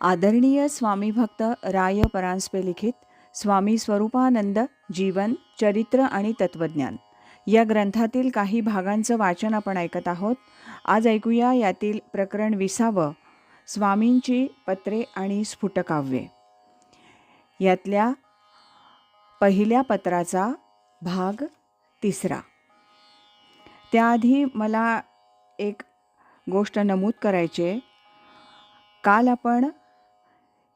आदरणीय स्वामी भक्त राय परांजपे लिखित स्वामी स्वरूपानंद जीवन चरित्र आणि तत्वज्ञान. या ग्रंथातील काही भागांचं वाचन आपण ऐकत आहोत. आज ऐकूया यातील प्रकरण विसावं स्वामींची पत्रे आणि स्फुटकाव्ये. यातल्या पहिल्या पत्राचा भाग तिसरा. त्याआधी मला एक गोष्ट नमूद करायची आहे. काल आपण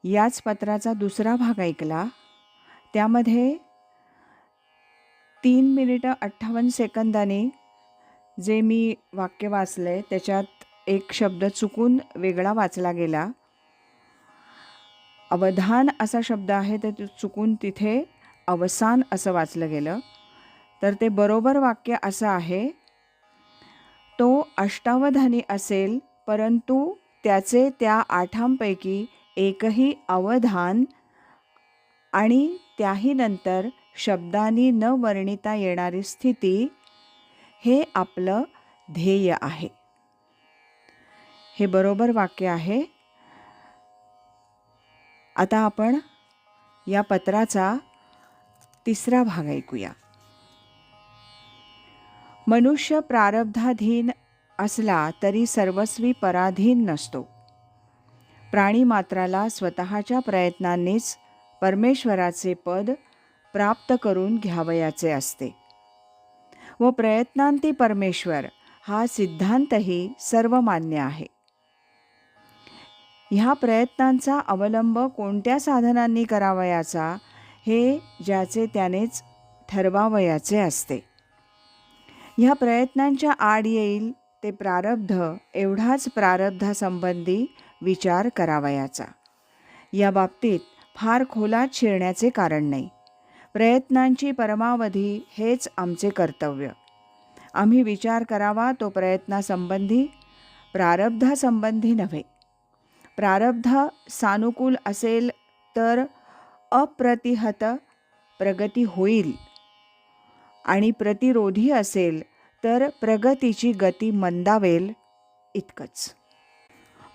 याच पत्राचा दुसरा भाग ऐकला. त्यामध्ये तीन मिनिटं अठ्ठावन्न सेकंदाने जे मी वाक्य वाचलं आहे त्याच्यात एक शब्द चुकून वेगळा वाचला गेला. अवधान असा शब्द आहे तर ते चुकून तिथे अवसान असं वाचलं गेलं. तर ते बरोबर वाक्य असं आहे तो अष्टावधानी असेल परंतु त्याचे त्या आठांपैकी एकही अवधान आणि त्याही नंतर शब्दांनी न वर्णिता येणारी स्थिती हे आपलं ध्येय आहे. हे बरोबर वाक्य आहे. आता आपण या पत्राचा तिसरा भाग ऐकूया. मनुष्य प्रारब्धाधीन असला तरी सर्वस्वी पराधीन नसतो. प्राणी मात्राला स्वतःच्या प्रयत्नांनीच परमेश्वराचे पद प्राप्त करून घ्यावयाचे असते. व प्रयत्नांती परमेश्वर हा सिद्धांतही सर्वमान्य आहे. ह्या प्रयत्नांचा अवलंब कोणत्या साधनांनी करावयाचा हे ज्याचे त्यानेच ठरवावयाचे असते. ह्या प्रयत्नांच्या आड येईल ते प्रारब्ध एवढाच प्रारब्धासंबंधी विचार करावयाचा. या बाबतीत फार खोलात शिरण्याचे कारण नाही. प्रयत्नांची परमावधी हेच आमचे कर्तव्य. आम्ही विचार करावा तो प्रयत्नासंबंधी प्रारब्धासंबंधी नव्हे. प्रारब्ध सानुकूल असेल तर अप्रतिहत प्रगती होईल आणि प्रतिरोधी असेल तर प्रगतीची गती मंदावेल इतकंच.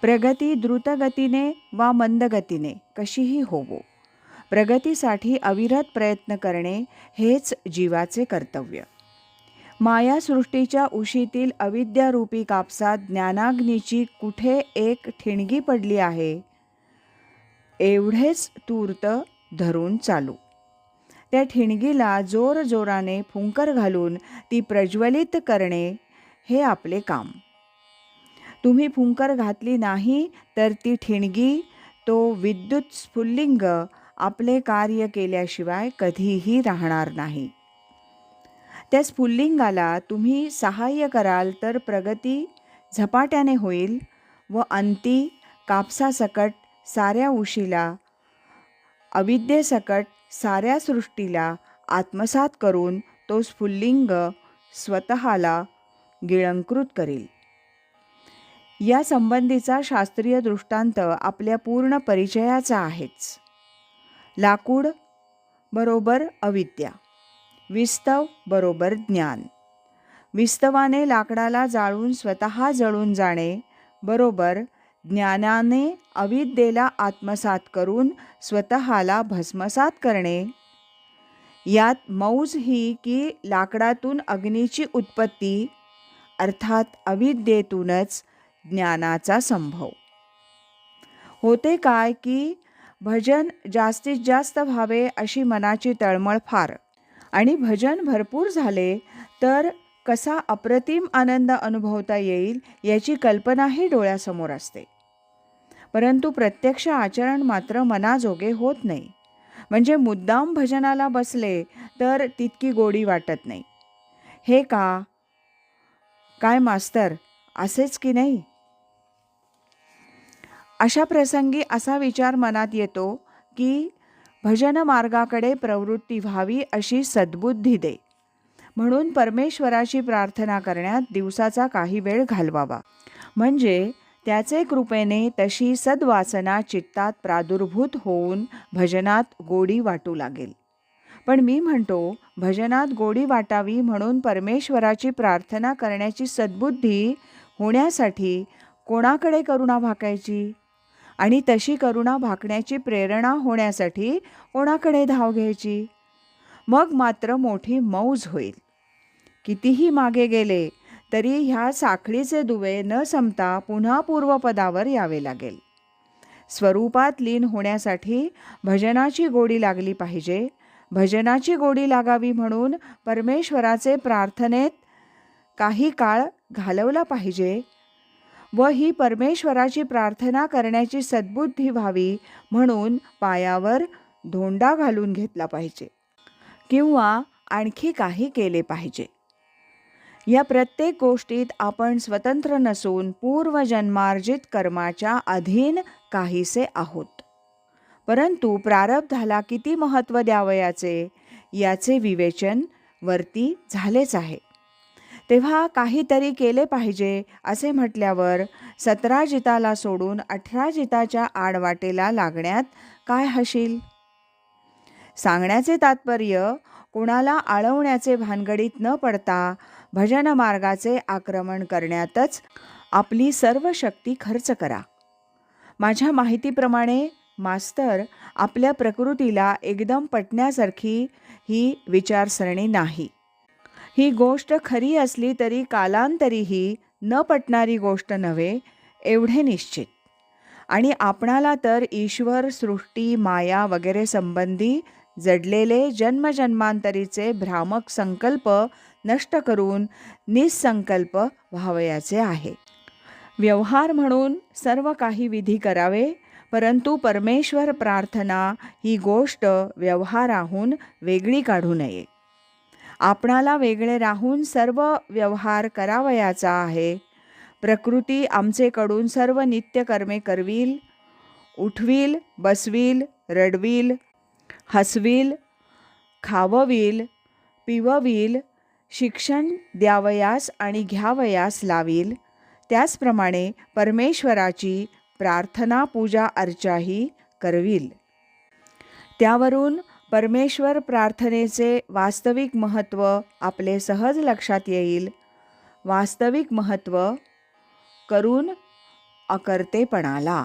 प्रगती द्रुतगतीने वा मंदगतीने कशीही होवो. प्रगतीसाठी अविरत प्रयत्न करणे हेच जीवाचे कर्तव्य. मायासृष्टीच्या उशीतील अविद्यारूपी कापसात ज्ञानाग्नीची कुठे एक ठिणगी पडली आहे? एवढेच तूर्त धरून चालू. त्या ठिणगीला जोर जोराने फुंकर घालून ती प्रज्वलित करणे हे आपले काम. तुम्ही फुंकर घातली नाही तर ती ठिणगी तो विद्युत स्फुल्लिंग आपले कार्य केल्याशिवाय कधीही राहणार नाही. त्या स्फुल्लिंगाला तुम्ही सहाय्य कराल तर प्रगती झपाट्याने होईल व अंती कापसासकट साऱ्या उशीला अविद्येसकट साऱ्या सृष्टीला आत्मसात करून तो स्फुल्लिंग स्वतःला गिळंकृत करेल. या संबंधीचा शास्त्रीय दृष्टांत आपल्या पूर्ण परिचयाचा आहेच. लाकूड बरोबर अविद्या विस्तव बरोबर ज्ञान विस्तवाने लाकडाला जाळून स्वतः जळून जाणे बरोबर ज्ञानाने अविद्येला आत्मसात करून स्वतःला भस्मसात करणे. यात मौज ही की लाकडातून अग्नीची उत्पत्ती अर्थात अविद्येतूनच ज्ञानाचा संभव. होते काय की भजन जास्तीत जास्त व्हावे अशी मनाची तळमळ फार आणि भजन भरपूर झाले तर कसा अप्रतिम आनंद अनुभवता येईल याची कल्पनाही डोळ्यासमोर असते. परंतु प्रत्यक्ष आचरण मात्र मनाजोगे होत नाही. म्हणजे मुद्दाम भजनाला बसले तर तितकी गोडी वाटत नाही. हे का? काय मास्तर? असेच की नाही? अशा प्रसंगी असा विचार मनात येतो की भजन मार्गाकडे प्रवृत्ती व्हावी अशी सद्बुद्धी दे. म्हणून परमेश्वराची प्रार्थना करण्यात दिवसाचा काही वेळ घालवावा. म्हणजे त्याचे कृपेने तशी सद्वासना चित्तात प्रादुर्भूत होऊन भजनात गोडी वाटू लागेल. पण मी म्हणतो भजनात गोडी वाटावी म्हणून परमेश्वराची प्रार्थना करण्याची सद्बुद्धी होण्यासाठी कोणाकडे करुणा भाकायची? आणि तशी करुणा भाकण्याची प्रेरणा होण्यासाठी कोणाकडे धाव घ्यायची? मग मात्र मोठी मौज होईल. कितीही मागे गेले तरी ह्या साखळीचे दुवे न संपता पुन्हा पूर्वपदावर यावे लागेल. स्वरूपात लीन होण्यासाठी भजनाची गोडी लागली पाहिजे. भजनाची गोडी लागावी म्हणून परमेश्वराचे प्रार्थनेत काही काळ घालवला पाहिजे व ही परमेश्वराची प्रार्थना करण्याची सद्बुद्धी व्हावी म्हणून पायावर धोंडा घालून घेतला पाहिजे. किंवा आणखी काही केले पाहिजे. या प्रत्येक गोष्टीत आपण स्वतंत्र नसून पूर्वजन्मार्जित कर्माच्या अधीन काहीसे आहोत. परंतु प्रारब्धाला किती महत्त्व द्यावयाचे याचे विवेचन वरती झालेच आहे. तेव्हा काहीतरी केले पाहिजे असे म्हटल्यावर सतरा जिताला सोडून अठरा जिताच्या आडवाटेला लागण्यात काय हशील? सांगण्याचे तात्पर्य कुणाला आळवण्याचे भानगडीत न पडता भजन मार्गाचे आक्रमण करण्यातच आपली सर्व शक्ती खर्च करा. माझ्या माहितीप्रमाणे मास्तर आपल्या प्रकृतीला एकदम पटण्यासारखी ही विचारसरणी नाही. ही गोष्ट खरी असली तरी कालांतरीही न पटणारी गोष्ट नव्हे एवढे निश्चित. आणि आपणाला तर ईश्वर सृष्टी माया वगैरे संबंधी जडलेले जन्मजन्मांतरीचे भ्रामक संकल्प नष्ट करून निसंकल्प व्हावयाचे आहे. व्यवहार म्हणून सर्व काही विधी करावे परंतु परमेश्वर प्रार्थना ही गोष्ट व्यवहाराहून वेगळी काढू नये. आपणाला वेगळे राहून सर्व व्यवहार करावयाचा आहे. प्रकृती आमचेकडून सर्व नित्यकर्मे करवील उठवील बसवील रडवील हसवील खाववील पिववील शिक्षण द्यावयास आणि घ्यावयास लावील. त्याचप्रमाणे परमेश्वराची प्रार्थना पूजा अर्चाही करवील. त्यावरून परमेश्वर प्रार्थनेचे वास्तविक महत्त्व आपले सहज लक्षात येईल. वास्तविक महत्त्व करून अकर्तेपणाला.